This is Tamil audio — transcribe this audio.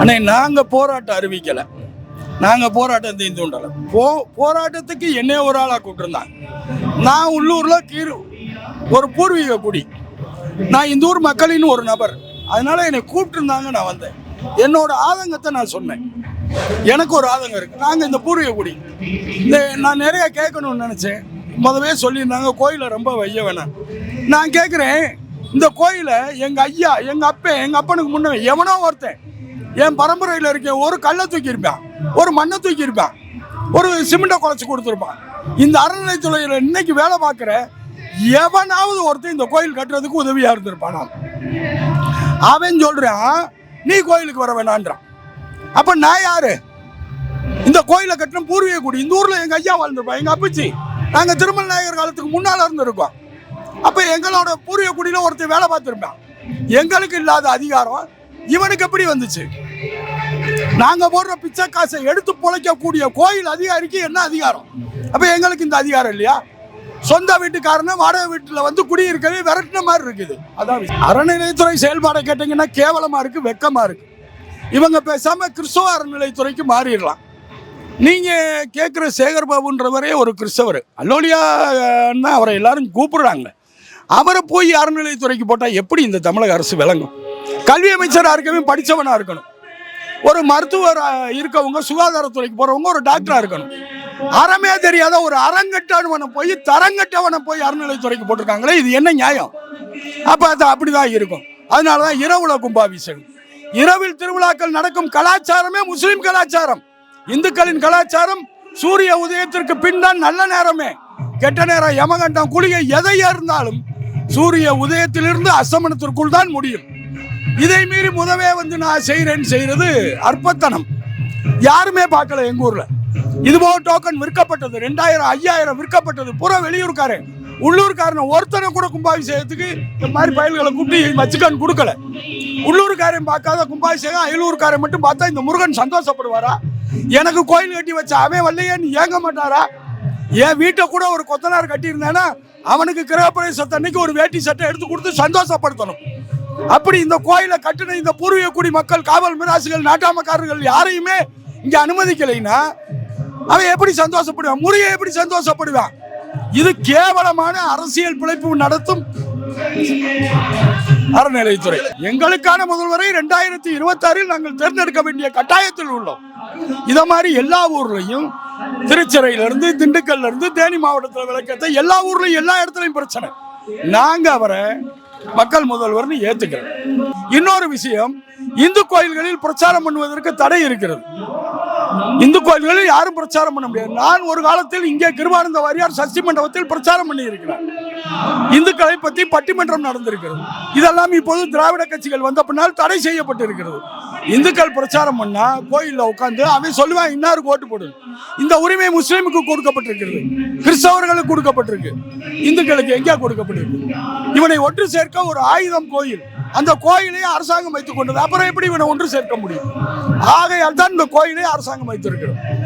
ஆனால் நாங்கள் போராட்டம் அறிவிக்கலை. நாங்கள் போராட்டம் தீர்ந்து உண்டல போ போராட்டத்துக்கு என்னைய ஒரு ஆளாக கூப்பிட்டுருந்தாங்க. நான் உள்ளூரில் கீழ் ஒரு பூர்வீக குடி. நான் இந்த ஊர் மக்களின் ஒரு நபர். அதனால என்னை கூப்பிட்டுருந்தாங்க நான் வந்தேன். என்னோட ஆதங்கத்தை நான் சொன்னேன். எனக்கு ஒரு ஆதங்கம் இருக்குது நாங்கள் இந்த பூர்வீக குடி. இந்த நான் நிறைய கேட்கணும்னு நினச்சேன். முதவே சொல்லியிருந்தாங்க கோயிலை ரொம்ப வைய வேணாம். நான் கேட்குறேன் இந்த கோயிலை எங்கள் ஐயா எங்கள் அப்பன் எங்கள் அப்பனுக்கு முன்னே எவனோ ஒருத்தன் என் பரம்பரையில் இருக்க ஒரு கல்லை தூக்கியிருப்பேன் ஒரு மண்ணை தூக்கியிருப்பேன் ஒரு சிமெண்ட்டை குறைச்சி கொடுத்துருப்பான். இந்த அறநிலைத்துறையில் இன்னைக்கு வேலை பார்க்குற எவனாவது ஒருத்தன் இந்த கோயில் கட்டுறதுக்கு உதவியாக இருந்திருப்பான்? அவன் சொல்கிறான் நீ கோயிலுக்கு வர வேணான்றான். அப்போ நான் யாரு? இந்த கோயிலை கட்டின பூர்வீக குடி இந்த ஊரில் எங்கள் ஐயா வாழ்ந்துருப்பான் எங்கள் அப்பச்சி. நாங்கள் திருமல் நாயகர் காலத்துக்கு முன்னால் இருந்திருக்கோம். அப்போ எங்களோட பூர்வீக குடியில் ஒருத்தர் வேலை பார்த்துருப்பான். எங்களுக்கு இல்லாத அதிகாரம் இவனுக்கு எப்படி வந்துச்சு? நாங்க போடுற பிச்சை காசை எடுத்து பொழைக்கக்கூடிய கோயில் அதிகாரிக்கு என்ன அதிகாரம்? அப்ப எங்களுக்கு இந்த அதிகாரம் இல்லையா? சொந்த வீட்டுக்காரன வாடகை வீட்டுல வந்து குடியிருக்கவே விரட்டின மாதிரி இருக்குது. அதான் அறநிலையத்துறை செயல்பாடை கேட்டீங்கன்னா கேவலமா இருக்கு வெக்கமா இருக்கு. இவங்க பேசாம கிறிஸ்தவ அறநிலையத்துறைக்கு மாறிடலாம். நீங்க கேட்குற சேகர் பாபுன்றவரே ஒரு கிறிஸ்தவர். அல்லோலியான்னா அவரை எல்லாரும் கூப்பிடுறாங்க அவரை போய் அறநிலையத்துறைக்கு போட்டால் எப்படி இந்த தமிழக அரசு விளங்கும்? கல்வி அமைச்சராக இருக்கவே படித்தவனாக இருக்கணும். ஒரு மருத்துவர் இருக்கவங்க சுகாதாரத்துறைக்கு போகிறவங்க ஒரு டாக்டராக இருக்கணும். அறமே தெரியாத ஒரு அறங்கட்டவனை போய் தரங்கட்டவனை போய் அறநிலைத்துறைக்கு போட்டிருக்காங்களே இது என்ன நியாயம்? அப்போ அது அப்படிதான் இருக்கும். அதனால தான் இரவுல கும்பாபிஷேகம். இரவில் திருவிழாக்கள் நடக்கும் கலாச்சாரமே முஸ்லீம் கலாச்சாரம். இந்துக்களின் கலாச்சாரம் சூரிய உதயத்திற்கு பின் தான் நல்ல நேரமே. கெட்ட நேரம் யமகண்டம் குளிகை எதை இருந்தாலும் சூரிய உதயத்திலிருந்து அஸ்தமனத்திற்குள் தான் முடியும். இதை மீறி முதவே வந்து நான் செய்கிறேன்னு செய்கிறது அற்பத்தனம். யாருமே பார்க்கல எங்க ஊர்ல. இது போக டோக்கன் விற்கப்பட்டது ரெண்டாயிரம் ஐயாயிரம் விற்கப்பட்டது. புற வெளியூர்காரன் உள்ளூர்காரன் ஒருத்தனை கூட கும்பாபிஷேகத்துக்கு இந்த மாதிரி பயல்களை கூப்பிட்டு வச்சுக்கான்னு கொடுக்கல. உள்ளூர்காரன் பார்க்காத கும்பாபிஷேகம் அயலூர்காரன் மட்டும் பார்த்தா இந்த முருகன் சந்தோஷப்படுவாரா? எனக்கு கோயில் கட்டி வச்ச அவன் வரலையேன்னு ஏங்க மாட்டாரா? என் வீட்டை கூட ஒரு கொத்தனார் கட்டியிருந்தேன்னா அவனுக்கு கிரகப்பிரவேசத்தன்னைக்கு ஒரு வேட்டி சட்டை எடுத்து கொடுத்து சந்தோஷப்படுத்தணும். அப்படி இந்த கோயிலை கட்டின இந்த பூர்வீக குடி மக்கள் காவல் மிராசுகள் நாட்டாமக்காரர்கள் யாரையுமே இங்கே அனுமதிக்கலைன்னா அவன் எப்படி சந்தோஷப்படுவான்? முருகன் எப்படி சந்தோஷப்படுவான்? இது கேவலமான அரசியல் பிழைப்பு நடத்தும் அறநிலைத்துறை எங்களுக்கான முதல்வரை ரெண்டாயிரத்தி இருபத்தாறில் நாங்கள் தேர்ந்தெடுக்க வேண்டிய கட்டாயத்தில் உள்ளோம். இத மாதிரி எல்லா ஊர்லயும் திருச்சிறையில இருந்து திண்டுக்கல்ல இருந்து தேனி மாவட்டத்தில் விளக்கத்தை எல்லா ஊர்லயும் எல்லா இடத்துலயும் பிரச்சனை. நாங்க அவரை மக்கள் முதல்வர்னு ஏத்துக்கிறோம் இன்னொரு விஷயம் இந்து கோயில்களில் பிரச்சாரம் பண்ணுவதற்கு தடை இருக்கிறது. இந்து கோயில்களில் யாரும் பிரச்சாரம் பண்ண முடியாது. நான் ஒரு காலத்தில் இங்கே கிருபானந்த வாரியார் சஷ்டி மண்டபத்தில் பிரச்சாரம் பண்ணி இருக்கிறார் இந்துக்களை பற்றி பட்டிமன்றம் நடந்திருக்கிறது. இதெல்லாம் இப்போது திராவிட கட்சிகள் வந்த பின்னால் தடை செய்யப்பட்டிருக்கிறது. இந்துக்கள் பிரச்சாரம் பண்ணா கோயிலில் உட்காந்து அவன் சொல்லுவான் இன்னாருக்கு ஓட்டு போடு இந்த உரிமை முஸ்லீமுக்கு கொடுக்கப்பட்டிருக்கிறது. கிறிஸ்தவர்களுக்கு கொடுக்கப்பட்டிருக்கு. இந்துக்களுக்கு எங்கே கொடுக்கப்பட்டிருக்கு? இவனை ஒன்று சேர்க்க ஒரு ஆயுதம் கோயில். அந்த கோயிலை அரசாங்கம் வைத்துக் கொண்டது. அப்புறம் எப்படி இவனை ஒன்று சேர்க்க முடியும்? ஆகையால் தான் இந்த கோயிலை அரசாங்கம் வைத்திருக்கிறது